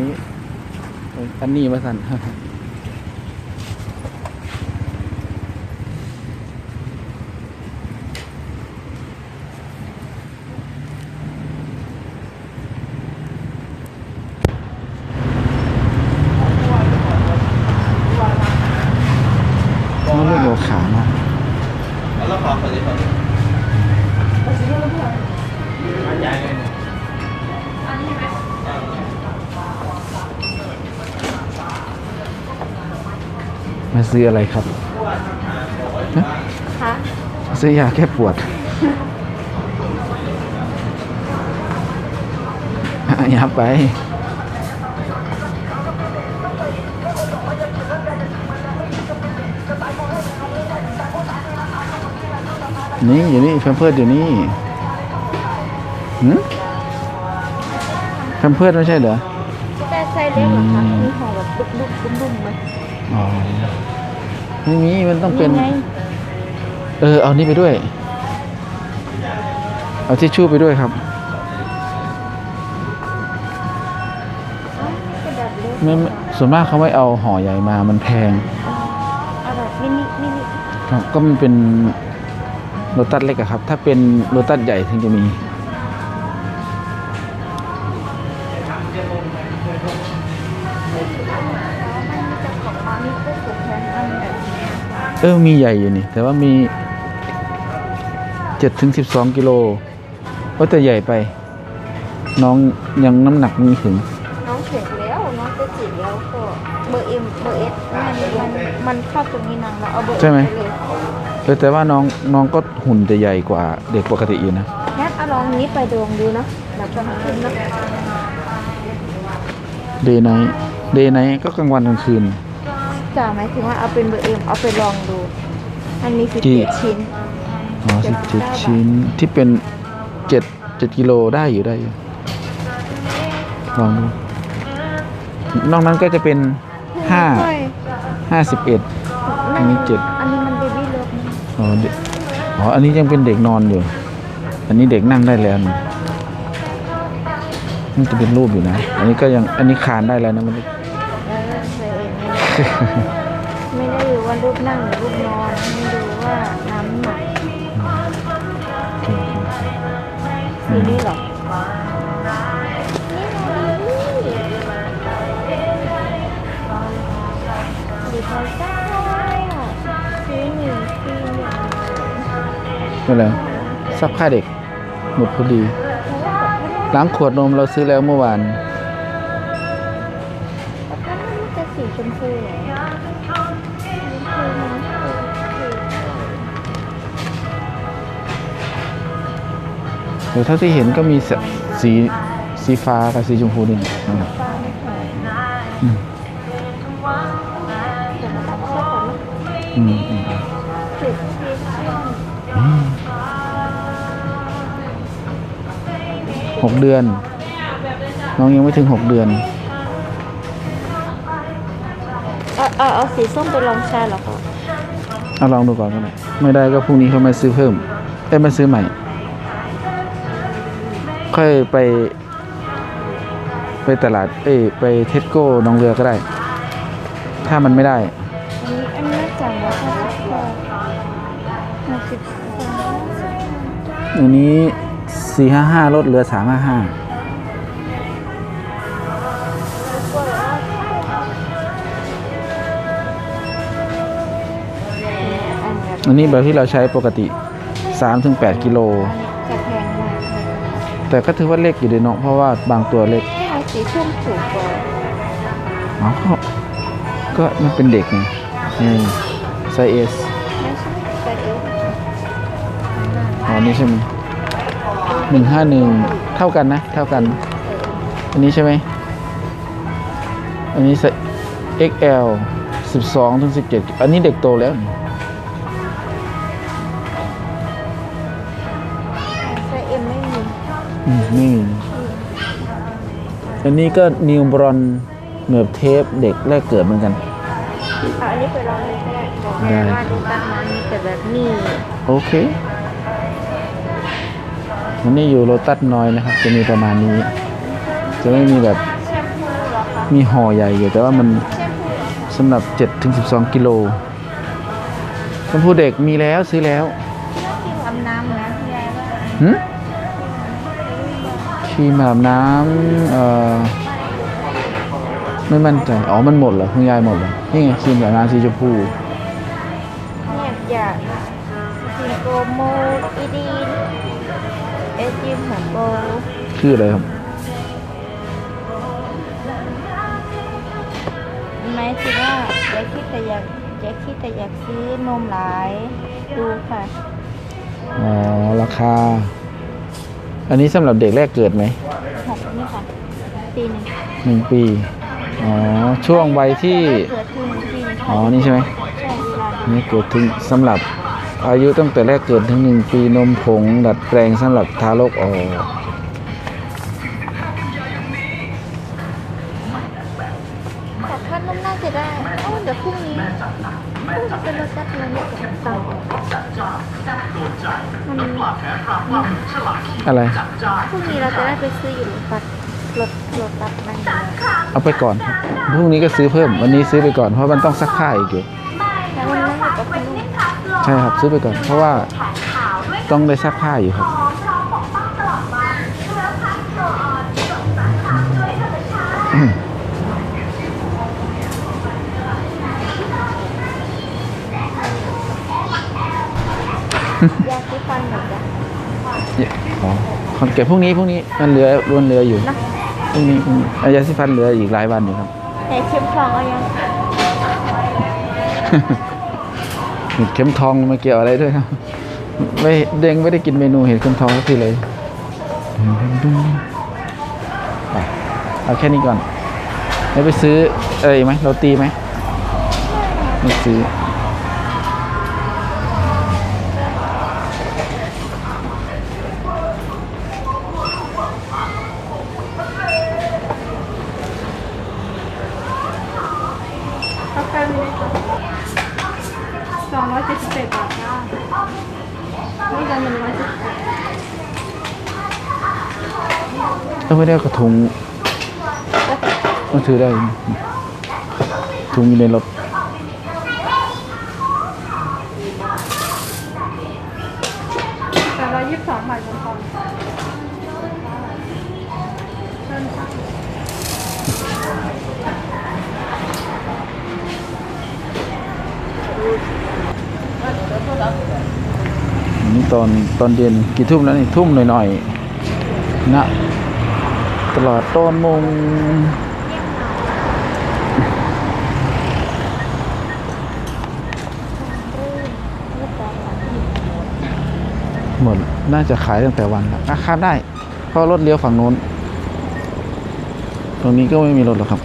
นี้อันนี้มาสั่น มันไม่โลขาเนาะ แล้วขอคนนี้คนนี้ใหญ่เลย มา ซื้ออะไรครับฮะคะซื้อยาแก้ปวดอะอย่าไป นี่อยู่นี่เพิ่มเพื่อนอยู่นี่หืมเพิ่มเพื่อนไม่ใช่เหรอแต่ใส่เล็กเหรอคะอืมมีห่อแบบดุ๊บดุ๊บดุ๊บดุ๊บไหมอ๋อ ไม่มีมันต้องเป็น ไงเออ เอานี่ไปด้วย เอาทิชชู่ไปด้วยครับอ้าวกระดาษเล็กไม่ไม่ส่วนมากเขาไม่เอาห่อใหญ่มา มันแพงเอาแบบมินิมินิครับก็มันเป็นโรตัสเล็กอะครับ ถ้าเป็นโรตัสใหญ่ถึงจะมี เออมีใหญ่อยู่นี่ แต่ว่ามีเจ็ดถึงสิบสองกิโลโอ้แต่ใหญ่ไป น้องยังน้ำหนักไม่ถึง น้องเข็ดแล้วน้องจะจีบแล้วก็เบอร์เอ็มเบอร์เอสมันมันมันเข้าตรงนี้นางเราเอาเบอร์ใช่ไหม ปเลยเออแต่ว่าน้องน้องก็หุ่นจะใหญ่กว่าเด็กปกติอยู่นะ งั้นเอาลองนี้ไปดวงดูเนาะแบบกลางคืนเนาะเดย์ไนท์เดย์ไนท์ก็กลางวันกลางคืน จ่าหมายถึงว่าเอาเป็นเบอร์เอ็มเอาไปลองดูมันมีสิบกี่เจ็ดชิ้นอ๋อสิบเจ็ดชิ้นที่เป็นเจ็ดเจ็ดกิโลได้อยู่ได้อยู่ลองดูนอกนั้นก็จะเป็นห้าใช่ห้าสิบเอ็ดอันนี้เจ็ดอันนี้มันเบบี้เลิฟนะอ๋อเด็กอ๋ออันนี้ยังเป็นเด็กนอนอยู่ อันนี้เด็กนั่งได้แล้วนี่มันจะเป็นรูปอยู่นะ อันนี้ก็ยังอันนี้คานได้แล้วนะมันแล้วใส่เอง ไม่ได้ดูว่ารูปนั่งหรือรูปนอนไม่ดูว่าน้ำหนักสีนี้เหรอนี่ดีพอจ้าซื้อหนึ่งฟรีหนึ่งนี่แหละซักผ้าเด็ก หมดพอดี ล้างขวดนมเราซื้อแล้วเมื่อวาน จะสีชมพูเหรอชมพูน้ำชมพูเดี๋ยวเท่าที่เห็นก็มีสสีสีฟ้ากับสีชมพูนี่นะครับฟ้าไม่แพงอืมเดี๋ยวมาตัดเสื้อก่อนนะอืมอืมสิบสิบเส้นอืมหกเดือน น้องยังไม่ถึงหกเดือน เอาเอาเอาสีส้มไปลองใช้เหรอคะเอาลองดูก่อนก็ได้ไม่ได้ก็พรุ่งนี้เขามาซื้อเพิ่มเอ้ยมาซื้อใหม่ ค่อยไป ไปตลาด เอ้ยไปเทสโก้หนองเรือก็ได้ ถ้ามันไม่ได้ อันนี้อันนี้จ่ายแล้วค่ะหกสิบสองอันนี้สี่ห้าห้าลดเหลือสามห้าห้า อันนี้แบบที่เราใช้ปกติสามถึงแปดกิโล จะแพงมากเลยแต่ก็ถือว่าเล็กอยู่ดีเนาะเพราะว่าบางตัวเล็กเอาสีส้มถูกกว่าอ๋อก็ก็มันเป็นเด็กไงนี่ไซเอสไม่ใช่ไซส์เอสอ๋อนี่ใช่ไหมหนึ่งห้าหนึ่งเท่ากันนะ เท่ากัน อันนี้ใช่ไหมอันนี้ไซ XL สิบสองถึงสิบเจ็ดอันนี้เด็กโตแล้วนี่ นี่อันนี้ก็นิวบรอนเหนือบเทปเด็กแรกเกิดเหมือนกันเอาอันนี้ไปลองเลยก็ได้บอกได้แม่ว่าดูตามมามีแต่แบบนี้โอเควันนี้อยู่โรตัสน้อยนะครับ จะมีประมาณนี้ จะไม่มีแบบแชมพูเหรอคะมีห่อใหญ่อยู่แต่ว่ามันสำหรับ7ถึง12 กิโลแชมพูเด็กมีแล้วซื้อแล้วที่อาบน้ำนะพี่ยายว่าหึค รีมอาบน้ำเอ่อไม่มั่นใจ อ๋อ มันหมดเหรอคุณยายหมดเหรอนี่ไงครีมอาบน้ำสีชมพูเนี่ยจะซิงโกโมอีดีนเอจิมหัวโบชื่ออะไรครับหมายถึงว่าอยากคิดแต่อยากอยากคิดแต่อยากซื้อนมหลาย ดูค่ะ อ๋อ ราคา อันนี้สำหรับเด็กแรกเกิดไหมหกนี่ค่ะปีหนึ่งหนึ่งปี อ๋อ ช่วงวัยที่ เกิดถึงปีหนึ่งอ๋อ นี่ใช่ไหม ใช่เวลาอันนี่เกิดถึงสำหรับอายุตั้งแต่แรกเกิดถึงหนึ่งปีนมผง ดัดแปลงสำหรับทารกออกแต่ถ้านมน่าจะได้เอ้าเดี๋ยวพรุ่งนี้พรุ่งนี้เป็นรถจักรยานยนต์ต่างมัน อะไรพรุ่งนี้เราจะได้ไปซื้ออยู่รถบัสรถรถบัสนั่นเองเอาไปก่อนครับพรุ่งนี้ก็ซื้อเพิ่ม วันนี้ซื้อไปก่อนเพราะมันต้องซักผ้าอีกอยู่แต่วันนั้นอยู่กับคุณลุงใช่ครับซื้อไปก่อน เพราะว่าต้องได้ซักผ้าอยู่ครับอืม ยาสีฟันหนึ่งจ้ะเนี่ยอ๋อคนเก็บพรุ่งนี้พรุ่งนี้มันเหลือรวนเหลืออยู่นะพรุ่งนี้พรุ่งนี้อายาสีฟันเหลืออีกหลายวันอยู่ครับแต่เข็มทองเอายังเห็ดเข็มทองมาเกี่ยวอะไรด้วยครับไม่เด้งไม่ได้กินเมนูเห็ดเข็มทองสักทีเลยไปเอาแค่นี้ก่อนแล้วไปซื้ออะไรอีกไหมเราตีไหมไม่ซื้อ เขากันส องร้อยเจ็ดสิบแปดบาทจ้าไม่กันหนึ่งร้อยสิบแปดถ้าไม่ได้กระถุงมันถือได้ ถุงอยู่ในรถสามร้อยยี่สิบสองบาทกันกอ นี่ตอนตอนเย็นกี่ทุ่มแล้วนี่ทุ่มหน่อยๆนะตลอดต้นมงหมดน่าจะขายตั้งแต่วันแล้วอะข้ามได้ เพราะรถเลี้ยวฝั่งนู้น ตรงนี้ก็ไม่มีรถหรอกครับ